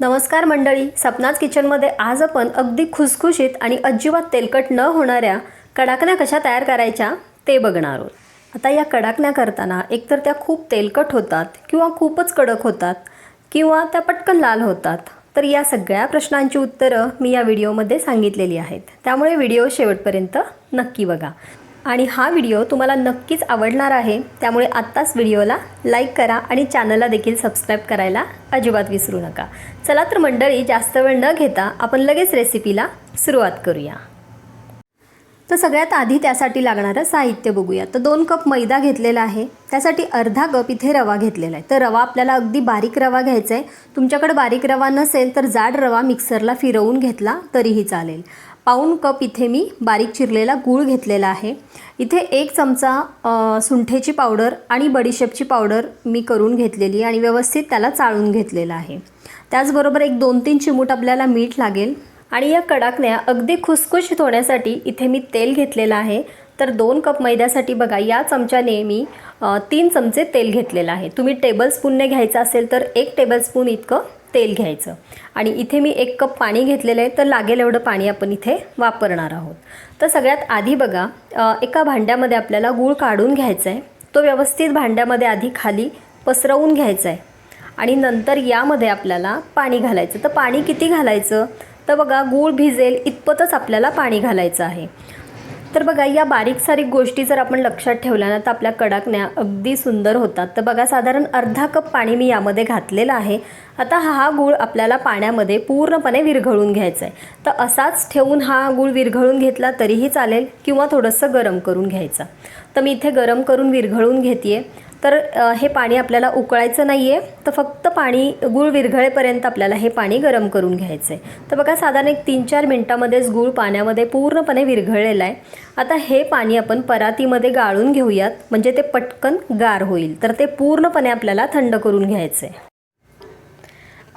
नमस्कार मंडळी सपनाच किचनमध्ये आज आपण अगदी खुसखुशीत आणि अजिबात तेलकट न होणाऱ्या कडाकण्या कशा तयार करायच्या ते बघणार आहोत. आता या कडाकण्या करताना एकतर त्या खूप तेलकट होतात किंवा खूपच कडक होतात किंवा त्या पटकन लाल होतात तर या सगळ्या प्रश्नांची उत्तरं मी या व्हिडिओमध्ये सांगितलेली आहेत. त्यामुळे व्हिडिओ शेवटपर्यंत नक्की बघा. आणि हा व्हिडिओ तुम्हाला नक्कीच आवडणार आहे. त्यामुळे आत्ताच व्हिडिओला लाईक करा आणि चॅनलला देखील सबस्क्राईब करायला अजिबात विसरू नका. चला तर मंडळी जास्त वेळ न घेता आपण लगेच रेसिपीला सुरुवात करूया. तर सगळ्यात आधी त्यासाठी लागणारं साहित्य बघूया. तर दोन कप मैदा घेतलेला आहे. त्यासाठी अर्धा कप इथे रवा घेतलेला आहे. तर रवा आपल्याला अगदी बारीक रवा घ्यायचा आहे. तुमच्याकडे बारीक रवा नसेल तर जाड रवा मिक्सरला फिरवून घेतला तरीही चालेल. पाऊण कप इथे मी बारीक चिरलेला गूळ घेतलेला आहे. इथे एक चमचा सुंठेची पावडर आणि बडीशेपची पावडर मी करून घेतलेली आणि व्यवस्थित त्याला चाळून घेतलेलं आहे. त्याचबरोबर एक दोन तीन चिमूट आपल्याला मीठ लागेल आणि या कडाकण्या अगदी खुसखुशीत होण्यासाठी इथे मी तेल घेतलेलं आहे. तर दोन कप मैद्यासाठी बघा या चमच्याने मी तीन चमचे तेल घेतलेलं आहे. तुम्ही टेबलस्पूनने घ्यायचं असेल तर एक टेबलस्पून इतकं तेल घ्यायचं. आणि इथे मी एक कप पाणी घेतलेलं आहे तर लागेल एवढं पाणी आपण इथे वापरणार आहोत. तर सगळ्यात आधी बघा एका भांड्यामध्ये आपल्याला गूळ काढून घ्यायचा आहे तो व्यवस्थित भांड्यामध्ये आधी खाली पसरवून घ्यायचा आहे आणि नंतर यामध्ये आपल्याला पाणी घालायचं. तर पाणी किती घालायचं? तर बघा गूळ भिजेल इतपतच आपल्याला पाणी घालायचं आहे. तर बघा या बारीक सारीक गोष्टी जर आपण लक्षात ठेवल्या ना तर आपल्या कडाकण्या अगदी सुंदर होतात. तर बघा साधारण अर्धा कप पाणी मी यामध्ये घातलेलं आहे. आता हा गूळ आपल्याला पाण्यामध्ये पूर्णपणे विरघळून घ्यायचा आहे तर असाच ठेवून हा गूळ विरघळून घेतला तरीही चालेल किंवा थोडंसं गरम करून घ्यायचा. तर मी इथे गरम करून विरघळून घेते तर हे पाणी आपल्याला उकळायचं नाही आहे तर फक्त पाणी गूळ विरघळेपर्यंत आपल्याला हे पाणी गरम करून घ्यायचं आहे तर बघा साधारण एक तीन चार मिनटामध्येच गूळ पाण्यामध्ये पूर्णपणे विरघळलेलं आहे. आता हे पाणी आपण परातीमध्ये गाळून घेऊयात. म्हणजे ते पटकन गार होईल. तर ते पूर्णपणे आपल्याला थंड करून घ्यायचं आहे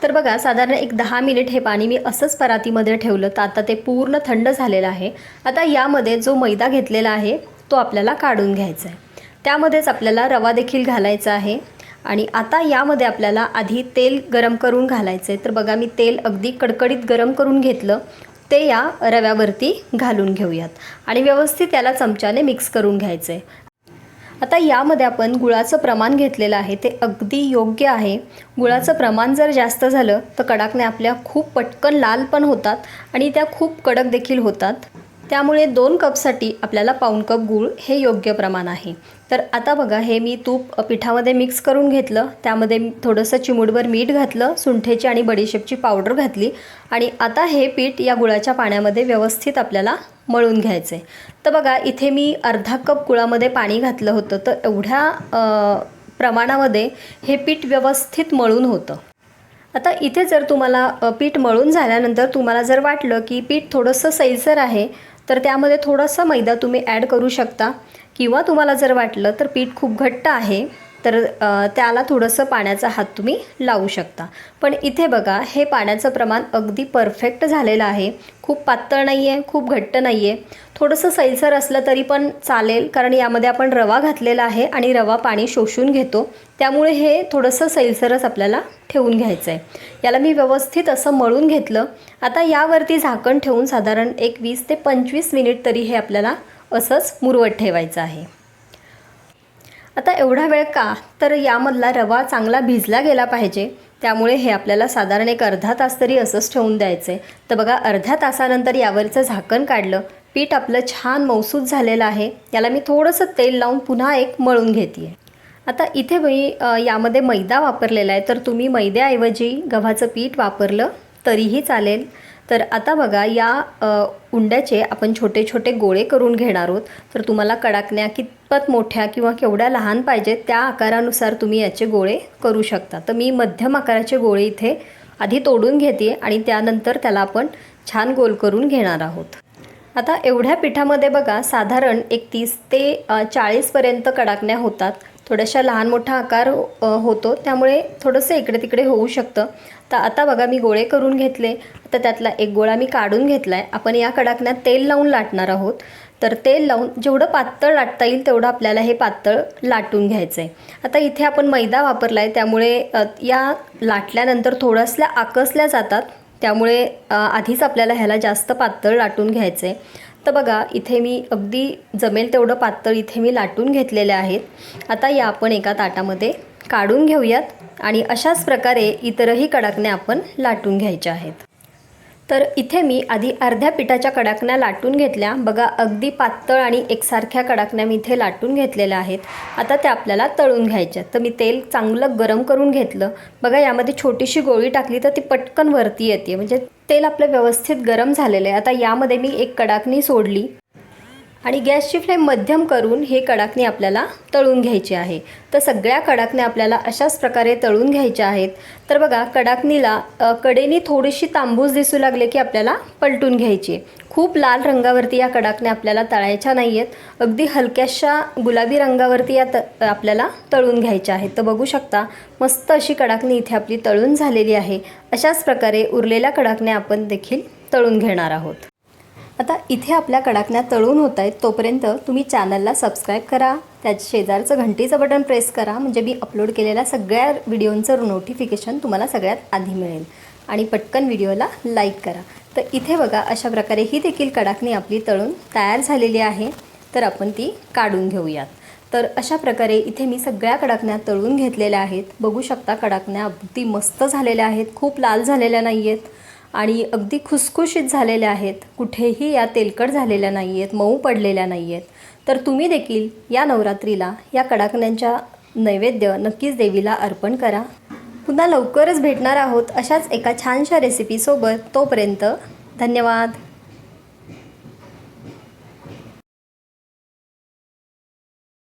तर बघा साधारण एक दहा मिनिट हे पाणी मी असंच परातीमध्ये ठेवलं तर आता ते पूर्ण थंड झालेलं आहे. आता यामध्ये जो मैदा घेतलेला आहे तो आपल्याला काढून घ्यायचा आहे त्यामध्येच आपल्याला रवा देखील घालायचा आहे. आणि आता यामध्ये आपल्याला आधी तेल गरम करून घालायचं आहे तर बघा मी तेल अगदी कडकडीत गरम करून घेतलं. ते या रव्यावरती घालून घेऊयात. आणि व्यवस्थित त्याला चमच्याने मिक्स करून घ्यायचं आहे आता यामध्ये आपण गुळाचं प्रमाण घेतलेलं आहे. ते अगदी योग्य आहे. गुळाचं प्रमाण जर जास्त झालं तर कडाकण्या आपल्या खूप पटकन लाल पण होतात आणि त्या खूप कडक देखील होतात. त्यामुळे दोन कपसाठी आपल्याला पाऊण कप गूळ हे योग्य प्रमाण आहे. तर आता बघा हे मी तूप पिठामध्ये मिक्स करून घेतलं. त्यामध्ये थोडंसं चिमूटभर मीठ घातलं सुंठेची आणि बडीशेपची पावडर घातली आणि आता हे पीठ या गुळाच्या पाण्यामध्ये व्यवस्थित आपल्याला मळून घ्यायचं आहे तर बघा इथे मी अर्धा कप गुळामध्ये पाणी घातलं होतं तर एवढ्या प्रमाणामध्ये हे पीठ व्यवस्थित मळून होतं. आता इथे जर तुम्हाला पीठ मळून झाल्यानंतर तुम्हाला जर वाटलं की पीठ थोडंसं सैलसर आहे तर त्यामध्ये थोडासा मैदा तुम्ही ॲड करू शकता. किंवा तुम्हाला जर वाटलं तर पीठ खूप घट्ट आहे. तर त्याला थोडंसं पाण्याचा हात तुम्ही लावू शकता. पण इथे बघा हे पाण्याचं प्रमाण अगदी परफेक्ट झालेलं आहे. खूप पातळ नाही आहे खूप घट्ट नाही आहे थोडंसं सैलसर असलं तरी पण चालेल कारण यामध्ये आपण रवा घातलेला आहे आणि रवा पाणी शोषून घेतो. त्यामुळे हे थोडंसं सैलसरच आपल्याला ठेवून घ्यायचं आहे याला मी व्यवस्थित असं मळून घेतलं. आता यावरती झाकण ठेवून साधारण एक वीस ते पंचवीस मिनिट तरी हे आपल्याला असंच मुरवत ठेवायचं आहे. आता एवढा वेळ का? तर यामधला रवा चांगला भिजला गेला पाहिजे. त्यामुळे हे आपल्याला साधारण एक अर्धा तास तरी असंच ठेवून द्यायचं आहे तर बघा अर्ध्या तासानंतर यावरचं झाकण काढलं. पीठ आपलं छान मौसूद झालेलं आहे. याला मी थोडंसं तेल लावून पुन्हा एक मळून घेते आता इथे मी यामध्ये मैदा वापरलेला आहे. तर तुम्ही मैद्याऐवजी गव्हाचं पीठ वापरलं तरीही चालेल. तर आता बघा या उंड्याचे आपण छोटे छोटे गोळे करून घेणार आहोत. तर तुम्हाला कडाकण्या की कितपत मोठ्या किंवा केवढ्या लहान पाहिजेत त्या आकारानुसार तुम्ही याचे गोळे करू शकता. तर मी मध्यम आकाराचे गोळे इथे आधी तोडून घेते आणि त्यानंतर त्याला आपण छान गोल करून घेणार आहोत. आता एवढ्या पिठामध्ये बघा साधारण एक तीस ते चाळीसपर्यंत कडाकण्या होतात. थोड्याशा लहान मोठा आकार होतो. त्यामुळे थोडंसं इकडे तिकडे होऊ शकतं. तर आता बघा मी गोळे करून घेतले. आता त्यातला एक गोळा मी काढून घेतला आहे आपण या कडाकण्यात तेल लावून लाटणार आहोत. तर तेल लावून जेवढं पातळ लाटता येईल तेवढं आपल्याला हे पातळ लाटून घ्यायचं आहे आता इथे आपण मैदा वापरला आहे त्यामुळे या लाटल्यानंतर थोडंसल्या आकसल्या जातात त्यामुळे आधीच आपल्याला ह्याला जास्त पातळ लाटून घ्यायचं आहे तर बघा इथे मी अगदी जमेल तेवढं पातळ इथे मी लाटून घेतलेले आहेत. आता या आपण एका ताटामध्ये काढून घेऊयात आणि अशाच प्रकारे इतरही कडाकण्या आपण लाटून घ्यायच्या आहेत. तर इथे मी आधी अर्ध्या पिठाच्या कडाकण्या लाटून घेतल्या. बघा अगदी पातळ आणि एकसारख्या कडाकण्या मी इथे लाटून घेतलेल्या आहेत. आता त्या आपल्याला तळून घ्यायच्या तर मी तेल चांगलं गरम करून घेतलं. बघा यामध्ये छोटीशी गोळी टाकली तर ती पटकन वरती येते. म्हणजे तेल आपलं व्यवस्थित गरम झालेलं आहे. आता यामध्ये मी एक कडाकणी सोडली. आणि गॅसची फ्लेम मध्यम करून हे कडाकणी आपल्याला तळून घ्यायची आहे. तर सगळ्या कडाकणे आपल्याला अशाच प्रकारे तळून घ्यायच्या आहेत. तर बघा कडाकणीला कडेने कडेनी थोडीशी तांबूस दिसू लागले की आपल्याला पलटून घ्यायची आहे. खूप लाल रंगावरती या कडाकण्या आपल्याला तळायच्या नाही आहेत अगदी हलक्याशा गुलाबी रंगावरती या त आपल्याला तळून घ्यायच्या आहेत. तर बघू शकता मस्त अशी कडाकणी इथे आपली तळून झालेली आहे. अशाच प्रकारे उरलेल्या कडाकण्या आपण देखील तळून घेणार आहोत. आता इथे आपल्या कडाकण्या तळून होत आहेत तोपर्यंत तुम्ही चॅनलला सबस्क्राईब करा त्याच शेजारचं घंटीचं बटन प्रेस करा म्हणजे मी अपलोड केलेल्या सगळ्या व्हिडिओंचं नोटिफिकेशन तुम्हाला सगळ्यात आधी मिळेल. आणि पटकन व्हिडिओला लाईक करा. तर इथे बघा अशा प्रकारे ही देखील कडाकणी आपली तळून तयार झालेली आहे. तर आपण ती काढून घेऊयात. तर अशा प्रकारे इथे मी सगळ्या कडाकण्या तळून घेतलेल्या आहेत. बघू शकता कडाकण्या अगदी मस्त झालेल्या आहेत. खूप लाल झालेल्या नाही आहेत आणि अगदी खुसखुशीत झालेल्या आहेत. कुठेही या तेलकट झालेल्या नाही आहेत मऊ पडलेल्या नाही आहेत तर तुम्ही देखील या नवरात्रीला या कडाकण्यांच्या नैवेद्य नक्कीच देवीला अर्पण करा. पुन्हा लवकरच भेटणार आहोत अशाच एका छानशा रेसिपीसोबत तोपर्यंत धन्यवाद.